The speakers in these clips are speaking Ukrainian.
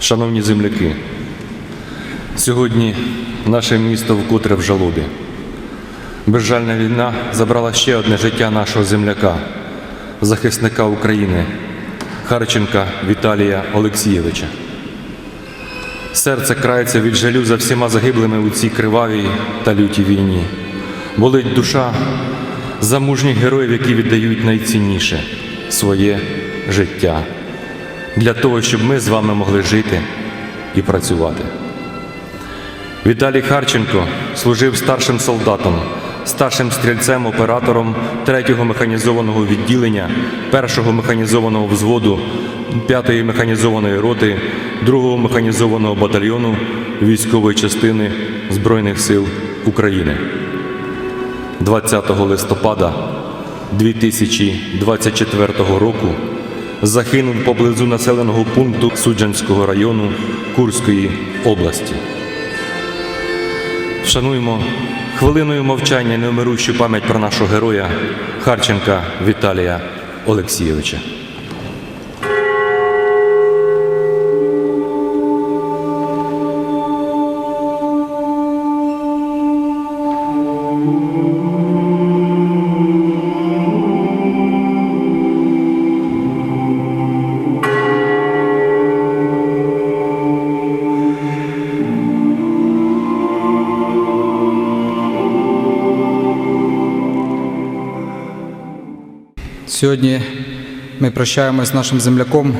Шановні земляки, сьогодні наше місто вкотре в жалобі. Безжальна війна забрала ще одне життя нашого земляка, захисника України, Харченка Віталія Олексійовича. Серце крається від жалю за всіма загиблими у цій кривавій та лютій війні. Болить душа за мужніх героїв, які віддають найцінніше своє життя для того, щоб ми з вами могли жити і працювати. Віталій Харченко служив старшим солдатом, старшим стрільцем, оператором 3-го механізованого відділення, 1-го механізованого взводу, 5-ї механізованої роти, 2-го механізованого батальйону військової частини Збройних сил України. 20 листопада 2024 року загинув поблизу населеного пункту Суджанського району Курської області. Вшануємо хвилиною мовчання неумирущу пам'ять про нашого героя Харченка Віталія Олексійовича. Сьогодні ми прощаємось з нашим земляком,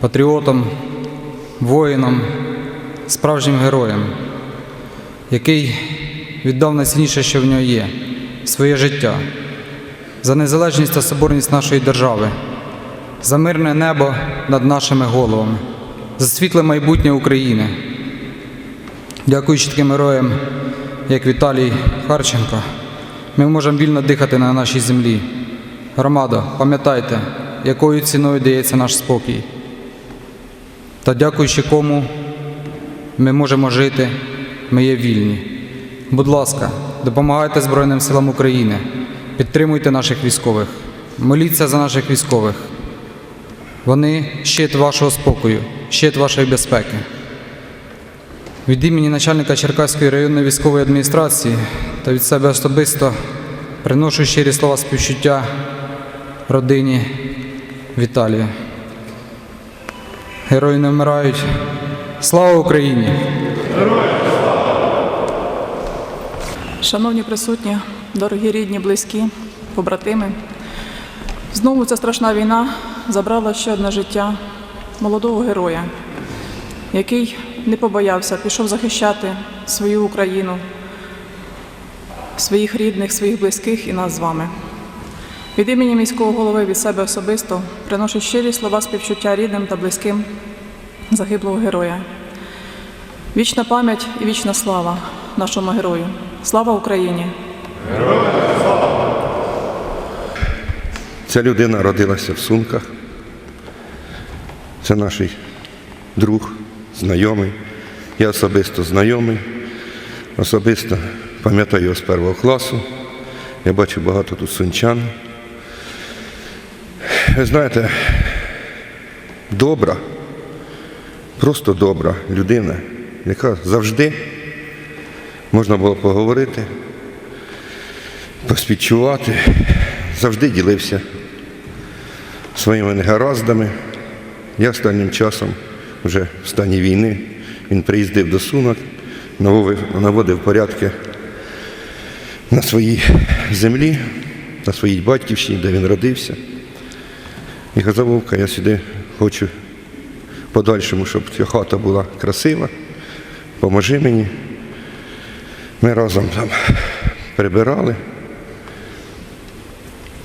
патріотом, воїном, справжнім героєм, який віддав найцінніше, що в нього є своє життя, за незалежність та соборність нашої держави, за мирне небо над нашими головами, за світле майбутнє України. Дякуючи таким героям, як Віталій Харченко, ми можемо вільно дихати на нашій землі. Громадо, пам'ятайте, якою ціною дається наш спокій. Та дякуючи кому ми можемо жити, ми є вільні. Будь ласка, допомагайте Збройним силам України, підтримуйте наших військових, моліться за наших військових. Вони щит вашого спокою, щит вашої безпеки. Від імені начальника Черкаської районної військової адміністрації та від себе особисто приношу щирі слова співчуття родині Віталія. Герої не вмирають. Слава Україні! Шановні присутні, дорогі рідні, близькі, побратими, знову ця страшна війна забрала ще одне життя молодого героя, який не побоявся, пішов захищати свою Україну, своїх рідних, своїх близьких і нас з вами. Від імені міського голови від себе особисто приношу щирі слова співчуття рідним та близьким загиблого героя. Вічна пам'ять і вічна слава нашому герою. Слава Україні! Ця людина родилася в Сумках. Це наш друг, знайомий. Я особисто знайомий, особисто пам'ятаю його з першого класу. Я бачу багато тут сунчан. Ви знаєте, добра, просто добра людина, яка завжди можна було поговорити, поспідчувати, завжди ділився своїми негараздами. Я останнім часом, вже в стані війни, він приїздив до Сунок, наводив, порядки на своїй землі, на своїй батьківщині, де він родився. І казав, Вовка, я сюди хочу подальшому, щоб ця хата була красива, поможи мені. Ми разом там прибирали.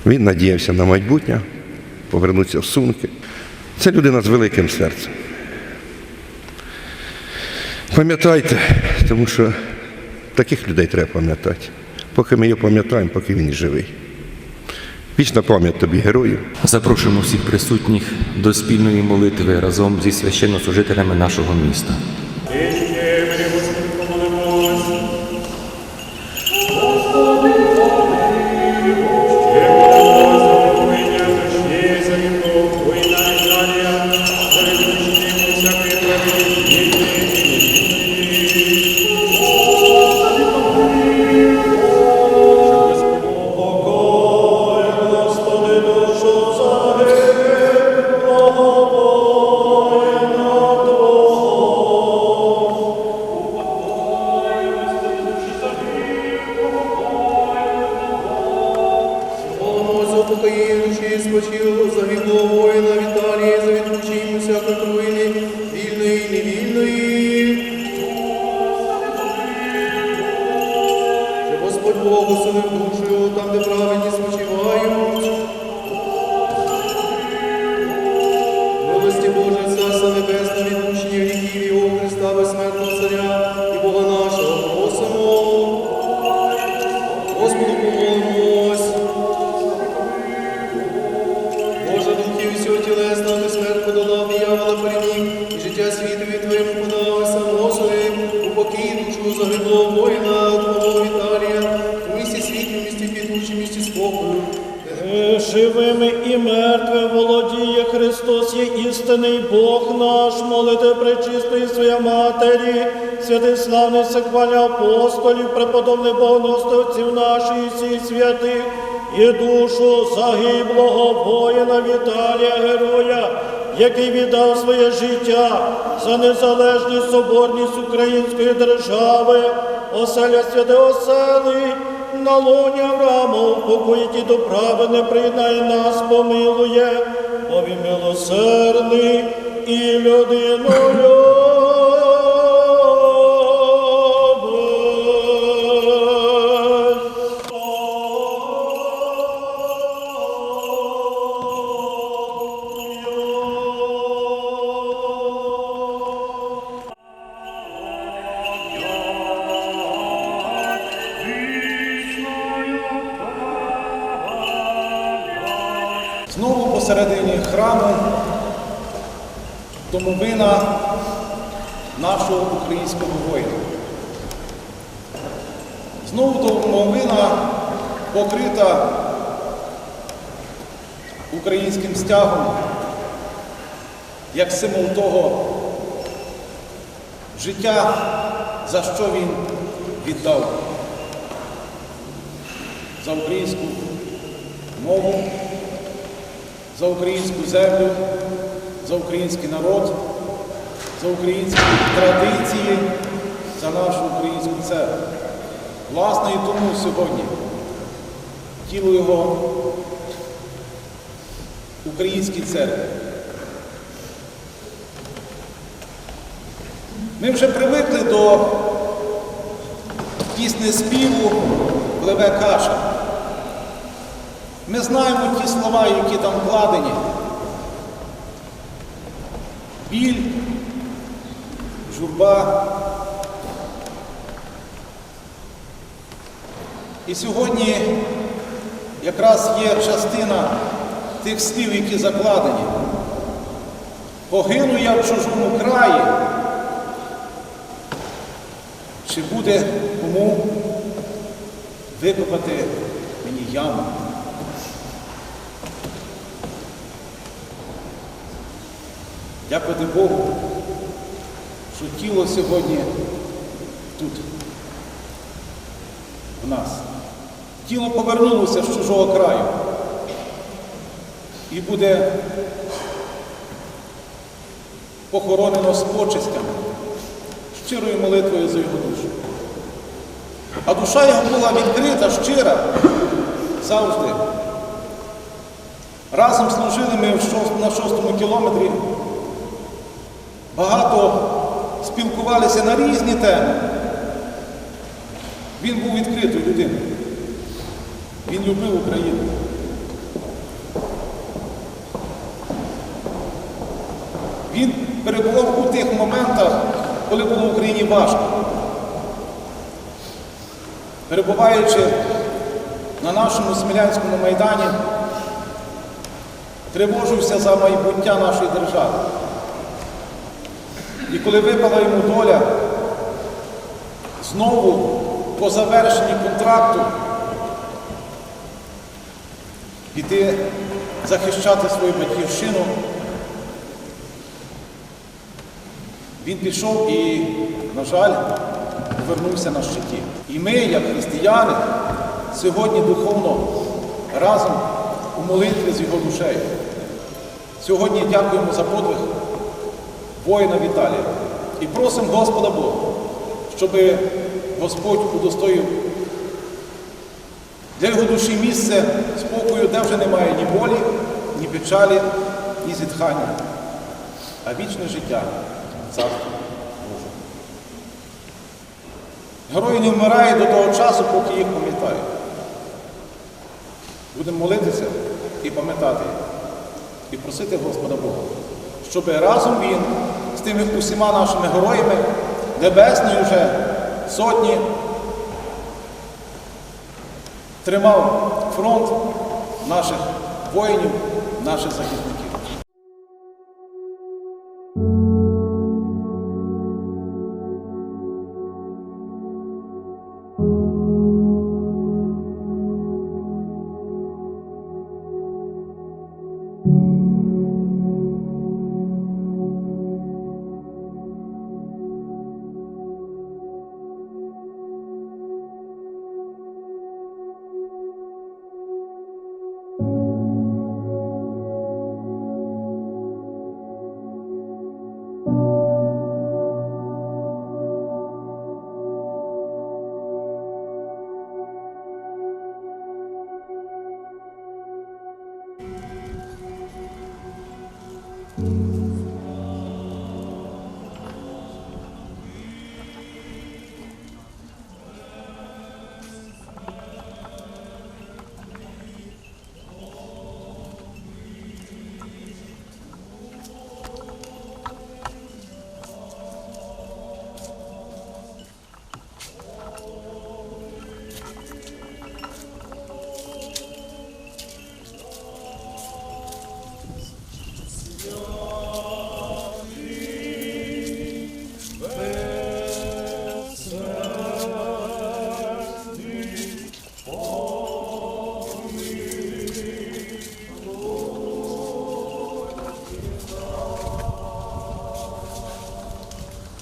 Він надіявся на майбутнє, повернутися в сумки. Це людина з великим серцем. Пам'ятайте, тому що таких людей треба пам'ятати. Поки ми його пам'ятаємо, поки він живий. Вічна пам'ять тобі, герою. Запрошуємо всіх присутніх до спільної молитви разом зі священнослужителями нашого міста. Душу загиблого воїна, Твого Віталія, у місті світлі, місті підучі, місті спокою. Живими і мертвим володіє Христос, є істинний Бог наш, молите пречистої своя матері, святий славний секваля апостолів, преподобний богоностовців наших всіх святих, і душу загиблого воїна Віталія Героя, який віддав своє життя за незалежність, соборність української держави, оселя святе осели, на лоні упокоїть і до прави не приєднає нас, помилує, бо він милосердний і людиною. Знову посередині храму домовина нашого українського воїна. Знову домовина покрита українським стягом як символ того життя, за що він віддав за українську мову, за українську землю, за український народ, за українські традиції, за нашу українську церкву. Власне, і тому сьогодні тіло його українській церкві. Ми вже привикли до пісни співу Пливе каша. Ми знаємо ті слова, які там вкладені. Біль, журба. І сьогодні якраз є частина тих слів, які закладені. Погину я в чужому краї. Чи буде кому викопати мені яму? Дякувати Богу, що тіло сьогодні тут, в нас. Тіло повернулося з чужого краю і буде похоронено з почестями, щирою молитвою за його душу. А душа його була відкрита, щира завжди. Разом служили ми на шостому кілометрі. Багато спілкувалися на різні теми. Він був відкритою людиною. Він любив Україну. Він перебував у тих моментах, коли було в Україні важко. Перебуваючи на нашому Смілянському майдані, тривожився за майбуття нашої держави. І коли випала йому доля знову по завершенні контракту піти захищати свою батьківщину, він пішов і, на жаль, повернувся на щиті. І ми, як християни, сьогодні духовно разом у молитві з його душею. Сьогодні дякуємо за подвиг воїна Віталія. І просимо Господа Бога, щоб Господь удостоїв для його душі місце спокою, де вже немає ні болі, ні печалі, ні зітхання, а вічне життя царство Боже. Герої не вмирають до того часу, поки їх пам'ятають. Будемо молитися і пам'ятати і просити Господа Бога, щоб разом Він тими усіма нашими героями небесної вже сотні тримав фронт наших воїнів, наших захисників.